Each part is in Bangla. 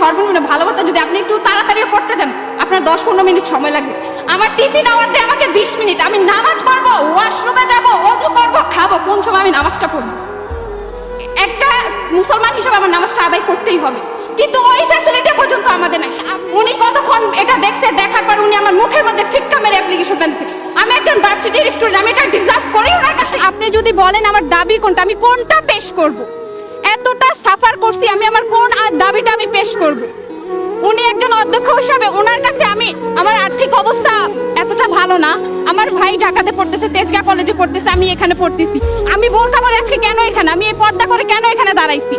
সর্বনিম্ন ভালো যদি আপনি একটু তাড়াতাড়ি পড়তে যান, আপনার দশ পনেরো মিনিট সময় লাগবে। আমার টিফিন আওয়ার দেয় আমাকে বিশ মিনিট, আমি নামাজ পড়ব ওয়াশরুমে যাব অজু করব, খাব, কোন সময় আমি নামাজটা পড়ব? একটা মুসলমান হিসেবে আমার নামাজটা আদায় করতেই হবে। কিন্তু ওই ফ্যাসিলিটি পর্যন্ত আমাদের নাই। উনি কতক্ষণ এটা দেখছে, দেখার পর উনি আমার মুখের মধ্যে ফিক্কা মেরে অ্যাপ্লিকেশনটা দিচ্ছে আমি একজন ভার্সিটির স্টুডেন্ট আমি এটা ডিজার্ভ করি ওনার কাছে। আপনি যদি বলেন আমার দাবি কোনটা, আমি কোনটা পেশ করব? এতটা সাফার করছি আমি আমার কোন দাবিটা আমি পেশ করব? উনি একজন অধ্যক্ষ হিসাবে ওনার কাছে আমি আমার আর্থিক অবস্থা এতটা ভালো না। আমার ভাই ঢাকাতে পড়তেছে, তেজগা কলেজে পড়তেছে, আমি এখানে পড়তেছি। আমি বোরকা পরে আজকে কেন এখানে? আমি এই পর্দা করে কেন এখানে দাঁড়াইছি?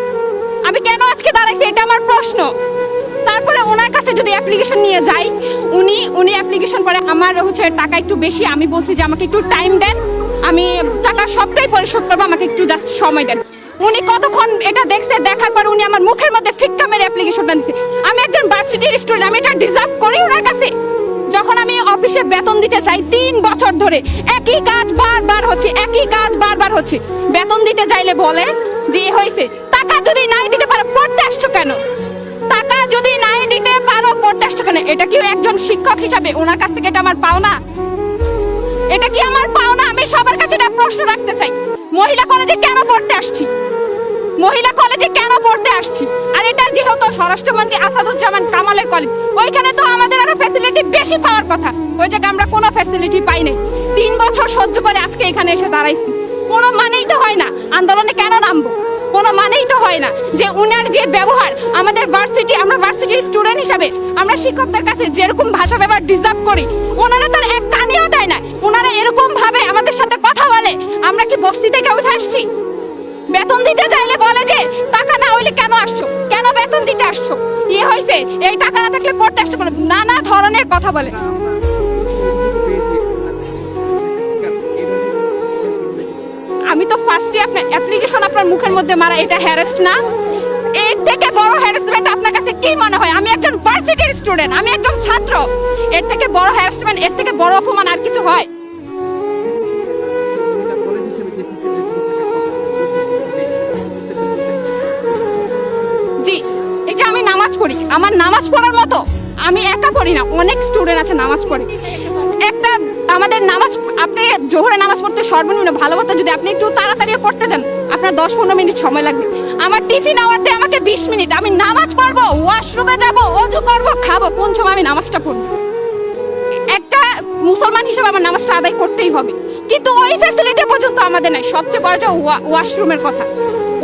আমি কেন আজকে দাঁড়াইছি? এটা আমার প্রশ্ন। তারপরে ওনার কাছে যদি অ্যাপ্লিকেশন নিয়ে যাই, উনি উনি অ্যাপ্লিকেশন পরে আমার হচ্ছে টাকা একটু বেশি, আমি বলছি যে আমাকে একটু টাইম দেন, আমি টাকা সবটাই পরিশোধ করব, আমাকে একটু জাস্ট সময় দেন। উনি কতক্ষণ এটা দেখছে, দেখার পর উনি আমার মুখের মধ্যে ফিক্কা মেরে অ্যাপ্লিকেশনটা দিচ্ছে আমি একজন ভার্সিটির স্টুডেন্ট আমি এটা ডিজার্ভ করি ওনার কাছে। যখন আমি অফিসে বেতন দিতে চাই তিন বছর ধরে, একই কাজ বারবার হচ্ছে, একই কাজ বারবার হচ্ছে। বেতন দিতে চাইলে বলে যে হয়েছে। টাকা যদি নাই দিতে পারো, পড়তে আসছো কেন? টাকা যদি নাই দিতে পারো, পড়তে আসছো কেন? এটা কি একজন শিক্ষক হিসাবে ওনার কাছ থেকে এটা আমার পাওনা? এটা কি আমার পাওনা? আমি সবার কাছে এটা প্রশ্ন রাখতে চাই। মহিলা কলেজে কেন পড়তে আসছি? মহিলা কলেজে কেন পড়তে আসছি? আর এটা যেহেতু স্বরাষ্ট্রমন্ত্রী আসাদুজ্জামান কামালের কলেজ, ওইখানে তো আমাদের আরও ফ্যাসিলিটি বেশি পাওয়ার কথা। ওই জায়গায় আমরা কোনো ফ্যাসিলিটি পাই নাই। তিন বছর সহ্য করে আজকে এখানে এসে দাঁড়াইছি। কোনো মানেই তো হয় না। আন্দোলনে কেন নামবো? কোনো মানেই তো হয় না। যে উনার যে ব্যবহার, আমাদের ভার্সিটি আমরা ভার্সিটির স্টুডেন্ট হিসাবে আমরা শিক্ষকদের কাছে যেরকম ভাষা ব্যবহার ডিজার্ভ করি, ওনারা তার এক কানিও দেয় না। ওনারা এরকম ভাবে আমাদের সাথে কথা বলে। আমরা কি বস্তি থেকে উঠে আসছি? বেতন দিতে চাইলে বলে যে, টাকা না হইলে কেন আসছো? কেন বেতন দিতে আসছো? ইয়ে হয়েছে এই টাকা না থাকলে পড়তে আসছো নানা ধরনের কথা বলে। আপনার অ্যাপ্লিকেশন আপনার মুখের মধ্যে মারা, এটা হ্যারাস্ট না। এর থেকে বড় হ্যারাসমেন্ট আপনার কাছে কি মনে হয়? আমি একজন ভার্সিটির স্টুডেন্ট আমি একজন ছাত্র। এর থেকে বড় হ্যারাসমেন্ট এর থেকে বড় অপমান আর কিছু হয়? আমি নামাজ পড়ি, আমার নামাজ পড়ার মতো। আমি একা পড়ি না, অনেক স্টুডেন্ট আছে নামাজ পড়ে। একটা আমাদের নামাজ, আপনি জোহরে নামাজ পড়তে সর্বনিম্ন ভালো কথা যদি আপনি একটু তাড়াতাড়ি পড়তে যান, আপনার দশ পনেরো মিনিট সময় লাগবে। আমার টিফিন আওয়ার আমাকে বিশ মিনিট, আমি নামাজ পড়ব ওয়াশরুমে যাব, অজু করব, খাব, কোন সময় আমি নামাজটা পড়ব? একটা মুসলমান হিসেবে আমার নামাজটা আদায় করতেই হবে। কিন্তু ওই ফ্যাসিলিটি পর্যন্ত আমাদের নাই। সবচেয়ে বড় যে ওয়াশরুমের কথা।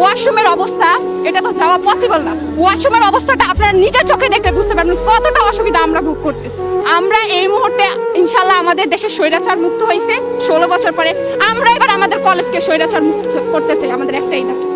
ওয়াশরুমের অবস্থা, এটা তো যাওয়া পসিবল না। ওয়াশরুমের অবস্থাটা আপনারা নিজের চোখে দেখে বুঝতে পারবেন কতটা অসুবিধা আমরা ভোগ করতেছি। আমরা এই মুহূর্তে ইনশাল্লাহ আমাদের দেশে স্বৈরাচার মুক্ত হয়েছে ষোলো বছর পরে। আমরা এবার আমাদের কলেজকে স্বৈরাচার মুক্ত করতে চাই, আমাদের একটাই দাবি।